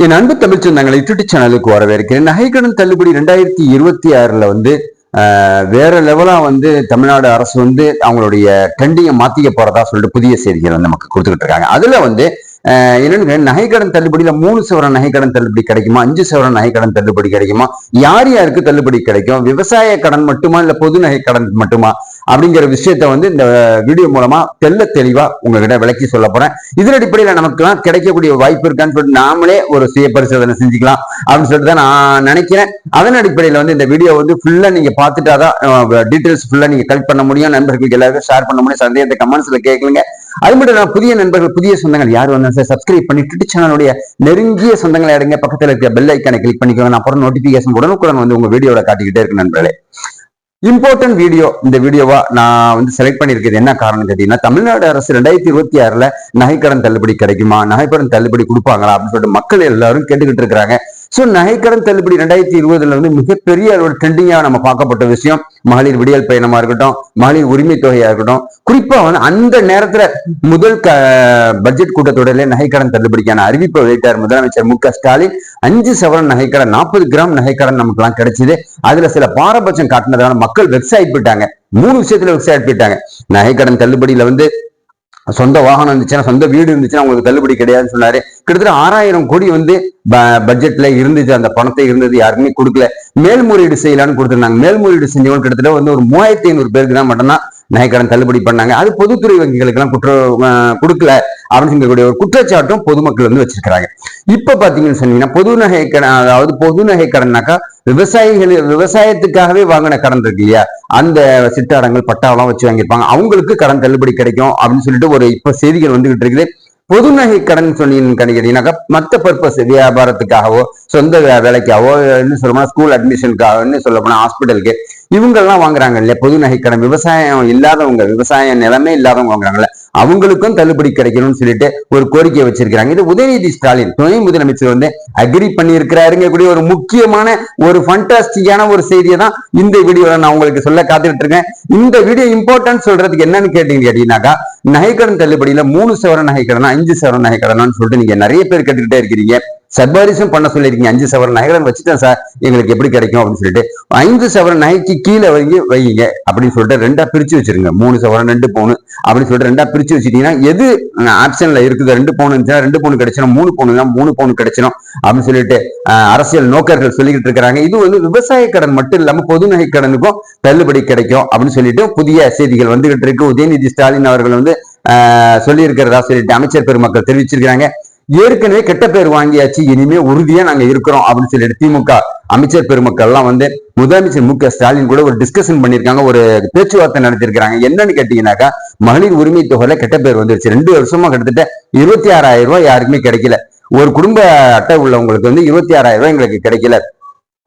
என் அன்பு தமிழ் சொந்தங்களை யூடியூப் சேனலுக்கு வரவேற்கிறேன். நகைக்கடன் தள்ளுபடி ரெண்டாயிரத்தி இருபத்தி ஆறில் வந்து வேற லெவலாக வந்து தமிழ்நாடு அரசு வந்து அவங்களுடைய ட்ரெண்டிங்கை மாற்றிக்க போகிறதா சொல்லிட்டு புதிய செய்திகள் வந்து நமக்கு கொடுத்துக்கிட்டு இருக்காங்க. அதில் வந்து ஆஹ், என்னன்னு நகைக்கடன் தள்ளுபடியில் மூணு சவரன் நகைக்கடன் தள்ளுபடி கிடைக்குமா? அஞ்சு சவரன் நகைக்கடன் தள்ளுபடி கிடைக்குமா? யார் யாருக்கு தள்ளுபடி கிடைக்கும்? விவசாய கடன் மட்டுமா இல்லை பொது நகை கடன் மட்டுமா? அப்படிங்கிற விஷயத்த வந்து இந்த வீடியோ மூலமா தெல்ல தெளிவா உங்ககிட்ட விளக்கி சொல்ல போறேன். இதன் அடிப்படையில் நமக்குலாம் கிடைக்கக்கூடிய வாய்ப்பு இருக்கான்னு சொல்லிட்டு நாமளே ஒரு சுய பரிசோதனை செஞ்சுக்கலாம் அப்படின்னு சொல்லிட்டு தான் நான் நினைக்கிறேன். அதன் அடிப்படையில் வந்து இந்த வீடியோ வந்து ஃபுல்லா நீங்க பார்த்துட்டாதான் டீட்டெயில்ஸ் ஃபுல்லா நீங்க கலெக்ட் பண்ண முடியும். நண்பர்களுக்கு எல்லாருக்கும் ஷேர் பண்ண முடியும். சந்தேகத்தை கமெண்ட்ஸ்ல கேட்கலுங்க அது மட்டும் இல்லாமல் புதிய நண்பர்கள் புதிய சொந்தங்கள் யார் வந்தாலும் சார் சப்ஸ்கிரைப் பண்ணி ட்விட்டர் சேனலுடைய நெருங்கிய சொந்தங்களை இடங்க பக்கத்தில் இருக்க பெல் ஐக்கானை கிளிக் பண்ணிக்கோங்க. நான் அப்புறம் நோட்டிபிகேஷன் உடனுக்குடன் வந்து உங்க வீடியோவில் காட்டிக்கிட்டே இருக்கு நண்பர்களே. இம்பார்ட்டன்ட் வீடியோ இந்த வீடியோவா நான் வந்து செலக்ட் பண்ணிருக்கிறது என்ன காரணம் கேட்டீங்கன்னா தமிழ்நாடு அரசு ரெண்டாயிரத்தி இருபத்தி ஆறுல நகைக்கடன் தள்ளுபடி கிடைக்குமா? நகைக்கடன் தள்ளுபடி கொடுப்பாங்களா? அப்படின்னு சொல்லிட்டு மக்கள் எல்லாரும் கேட்டுக்கிட்டு இருக்கிறாங்க. ஸோ நகைக்கடன் தள்ளுபடி ரெண்டாயிரத்தி இருபதுல வந்து மிகப்பெரிய ஒரு ட்ரெண்டிங்காக நம்ம பார்க்கப்பட்ட விஷயம். மகளிர் விடியல் பயணமா இருக்கட்டும் மகளிர் உரிமை தொகையா இருக்கட்டும். குறிப்பா வந்து அந்த நேரத்துல முதல் க பட்ஜெட் கூட்டத்தொடரில் நகைக்கடன் தள்ளுபடிக்கான அறிவிப்பை வெளியிட்டார் முதலமைச்சர் மு க ஸ்டாலின். அஞ்சு சவரன் நகைக்கடன் நாற்பது கிராம் நகைக்கடன் நமக்கு எல்லாம் கிடைச்சது. அதுல சில பாரபட்சம் காட்டினதால மக்கள் வெப்சைட் போயிட்டாங்க. மூணு விஷயத்துல வெப்சைட் போயிட்டாங்க. நகைக்கடன் தள்ளுபடியில வந்து சொந்த வாகனம் இருந்துச்சுன்னா சொந்த வீடு இருந்துச்சுன்னா உங்களுக்கு தள்ளுபடி கிடையாதுன்னு சொன்னாரு. கிட்டத்தட்ட ஆறாயிரம் கோடி வந்து ப- பட்ஜெட்ல இருந்துச்சு. அந்த பணத்தை இருந்தது யாருமே கொடுக்கல. மேல்முறையீடு செய்யலான்னு கொடுத்துருந்தாங்க. மேல்முறையீடு செஞ்சவங்க கிட்டத்தட்ட வந்து ஒரு மூவாயிரத்தி ஐநூறு பேருக்கு தான் மட்டும்தான் நகைக்கடன் தள்ளுபடி பண்ணாங்க. அது பொதுத்துறை வங்கிகளுக்கு எல்லாம் குற்ற கொடுக்கல. அப்படின்னு சொல்லக்கூடிய ஒரு குற்றச்சாட்டும் பொதுமக்கள் வந்து வச்சிருக்கிறாங்க. இப்ப பாத்தீங்கன்னு சொன்னீங்கன்னா பொது நகை கடன் அதாவது பொது நகை கடன்னாக்கா விவசாயிகள் விவசாயத்துக்காகவே வாங்கின கடன் இருக்கு இல்லையா? அந்த சிட்டாடங்கள் பட்டாவெல்லாம் வச்சு வாங்கியிருப்பாங்க. அவங்களுக்கு கடன் தள்ளுபடி கிடைக்கும் அப்படின்னு சொல்லிட்டு ஒரு இப்போ செய்திகள் வந்துகிட்டு இருக்குது. பொது நகை கடன் சொன்னீங்கன்னு கேட்டீங்கன்னாக்கா மற்ற பர்பஸ் வியாபாரத்துக்காகவோ சொந்த வேலைக்காகவோ என்ன சொல்லப்போனா ஸ்கூல் அட்மிஷனுக்காக என்ன சொல்ல ஹாஸ்பிட்டலுக்கு இவங்கெல்லாம் வாங்குறாங்க இல்லையா? பொது நகை கடன் விவசாயம் இல்லாதவங்க விவசாய நிலமே இல்லாதவங்க வாங்குறாங்கல்ல. அவங்களுக்கும் தள்ளுபடி கிடைக்கணும்னு சொல்லிட்டு ஒரு கோரிக்கை வச்சிருக்கிறாங்க. இது உதயநிதி ஸ்டாலின் துணை முதலமைச்சர் வந்து அக்ரி பண்ணியிருக்கிறாருங்க கூடிய ஒரு முக்கியமான ஒரு ஃபண்டாஸ்டிக்கான ஒரு செய்தியை தான் இந்த வீடியோல நான் உங்களுக்கு சொல்ல காத்துக்கிட்டு இருக்கேன் இந்த வீடியோ இம்பார்ட்டன்ட் சொல்றதுக்கு என்னன்னு கேட்டீங்க கேட்டீங்கன்னாக்கா நகைக்கடன் தள்ளுபடியில மூணு சவரன் நகைக்கடனா அஞ்சு சவரன் நகைக்கடனான்னு சொல்லிட்டு நீங்க நிறைய பேர் கேட்டுக்கிட்டே இருக்கிறீங்க. சர்பாரிசும் பண்ண சொல்லியிருக்கீங்க. அஞ்சு சவரன் நகைக்கடன் வச்சுட்டேன் சார் எங்களுக்கு எப்படி கிடைக்கும் அப்படின்னு சொல்லிட்டு. ஐந்து சவரன் நகைக்கு கீழே வைங்க வைங்க அப்படின்னு சொல்லிட்டு ரெண்டா பிரிச்சு வச்சிருங்க. மூணு சவரன் ரெண்டு பவுன் அப்படின்னு சொல்லிட்டு ரெண்டா பிரிச்சு வச்சுட்டீங்கன்னா எது ஆப்ஷன்ல இருக்குது ரெண்டு பவுன் இருந்துச்சுன்னா ரெண்டு பவுன் கிடைச்சிடும் மூணு பவுனுனா மூணு பவுன் கிடைச்சிடும் அப்படின்னு சொல்லிட்டு அரசியல் நோக்கர்கள் சொல்லிக்கிட்டு இருக்கிறாங்க. இது வந்து விவசாய கடன் மட்டும் இல்லாம பொது நகை கடனுக்கும் தள்ளுபடி கிடைக்கும் அப்படின்னு சொல்லிட்டு புதிய செய்திகள் வந்துகிட்டு இருக்கு. உதயநிதி ஸ்டாலின் அவர்கள் வந்து சொல்லியிருக்கிறதா சொல்லிட்டு அமைச்சர் பெருமக்கள் தெரிவிச்சிருக்கிறாங்க. ஏற்கனவே கெட்ட பேர் வாங்கியாச்சு இனிமே உறுதியா நாங்க இருக்கிறோம் அப்படின்னு சொல்லிட்டு திமுக அமைச்சர் பெருமக்கள்லாம் வந்து முதலமைச்சர் மு க ஸ்டாலின் கூட ஒரு டிஸ்கஷன் பண்ணியிருக்காங்க ஒரு பேச்சுவார்த்தை நடத்திருக்கிறாங்க என்னன்னு கேட்டீங்கன்னாக்கா மகளிர் உரிமை தொகையில கெட்ட பேர் வந்துருச்சு. ரெண்டு வருஷமா கிட்டத்தட்ட இருபத்தி ஆறாயிரம் ரூபாய் யாருக்குமே கிடைக்கல. ஒரு குடும்ப அட்டை உள்ளவங்களுக்கு வந்து இருபத்தி ஆறாயிரம் ரூபாய் எங்களுக்கு கிடைக்கல.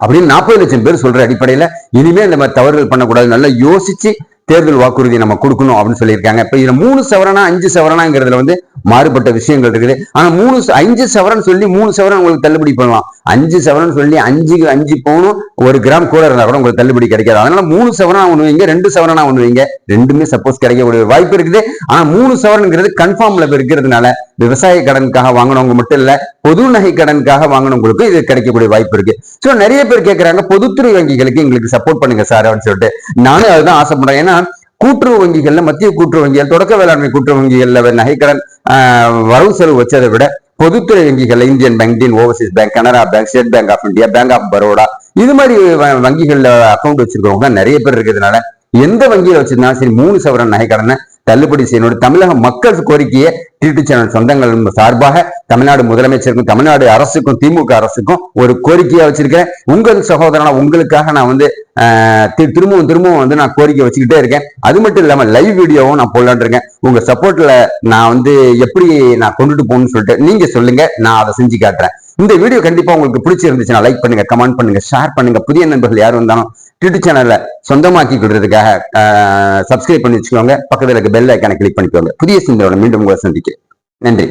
அப்படின்னு நாற்பது லட்சம் பேர் சொல்ற அடிப்படையில இனிமே இந்த மாதிரி தவறுகள் பண்ணக்கூடாது. நல்லா யோசிச்சு தேர்தல் வாக்குறுதி நம்ம கொடுக்கணும் அப்படின்னு சொல்லியிருக்காங்க. இப்ப இதுல மூணு சவரனா அஞ்சு சவரனாங்கிறதுல வந்து மாறுபட்ட விஷயங்கள் இருக்குது. ஆனா மூணு அஞ்சு சவரன் சொல்லி மூணு சவரன் உங்களுக்கு தள்ளுபடி பண்ணலாம். அஞ்சு சவரன் சொல்லி அஞ்சு அஞ்சு பவுனும் ஒரு கிராம் கூட இருந்தா கூட உங்களுக்கு தள்ளுபடி கிடைக்காது. அதனால மூணு சவரனா ஒன்று வைங்க ரெண்டு சவரனா ஒண்ணு வைங்க ரெண்டுமே சப்போஸ் கிடைக்கக்கூடிய வாய்ப்பு இருக்குது. ஆனா மூணு சவரன்ங்கிறது கன்ஃபார்ம்ல இருக்கிறதுனால விவசாய கடனுக்காக வாங்கினவங்க மட்டும் இல்ல பொது நகை கடனுக்காக வாங்கினவங்களுக்கும் இது கிடைக்கக்கூடிய வாய்ப்பு இருக்கு. சோ நிறைய பேர் கேக்குறாங்க பொதுத்துறை வங்கிகளுக்கு எங்களுக்கு சப்போர்ட் பண்ணுங்க சார் அப்படின்னு சொல்லிட்டு. நானும் அதுதான் ஆசைப்படுறேன். ஏன்னா கூட்டுறவு வங்கிகள்ல மத்திய கூட்டுறவு வங்கிகள் தொடக்க வேளாண்மை கூட்டுறவு வங்கிகள்ல நகைக்கடன் வரவு செலவு வச்சதை விட பொதுத்துறை வங்கிகளில் Indian bank Indian overseas bank Canara bank state bank of India bank of Baroda இது மாதிரி வ- வங்கிகள்ல அக்கௌண்ட் வச்சிருக்கவங்க நிறைய பேர் இருக்கிறதுனால எந்த வங்கியில வச்சிருந்தாலும் சரி மூணு சவரன் நகைக்கடனை தள்ளுபடி செய்யணும். தமிழக மக்கள் கோரிக்கையை டிடி சேனல் சொந்தங்கள் சார்பாக தமிழ்நாடு முதலமைச்சருக்கும் தமிழ்நாடு அரசுக்கும் திமுக அரசுக்கும் ஒரு கோரிக்கையா வச்சிருக்கேன் உங்கள் சகோதரனா உங்களுக்காக நான் வந்து ஆஹ், திரும்பவும் திரும்பவும் வந்து நான் கோரிக்கை வச்சுக்கிட்டே இருக்கேன். அது மட்டும் இல்லாம லைவ் வீடியோவும் நான் போடலான் இருக்கேன் உங்க சப்போர்ட்ல நான் வந்து எப்படி நான் கொண்டுட்டு போகணும்னு சொல்லிட்டு நீங்க சொல்லுங்க. நான் அதை செஞ்சு காட்டுறேன். இந்த வீடியோ கண்டிப்பா உங்களுக்கு பிடிச்சிருந்துச்சுன்னா லைக் பண்ணுங்க கமெண்ட் பண்ணுங்க ஷேர் பண்ணுங்க. புதிய நண்பர்கள் யார் வந்தாலும் யூடியூப் சேனல்ல சொந்தமாக்கி கொடுறதுக்காக சப்ஸ்கிரைப் பண்ணி வச்சுக்கோங்க. பக்கத்துல இருக்க பெல் ஐக்கானை கிளிக் பண்ணிக்கோங்க. புதிய சிந்தோட மீண்டும் உங்களை சந்திக்கிறேன். நன்றி.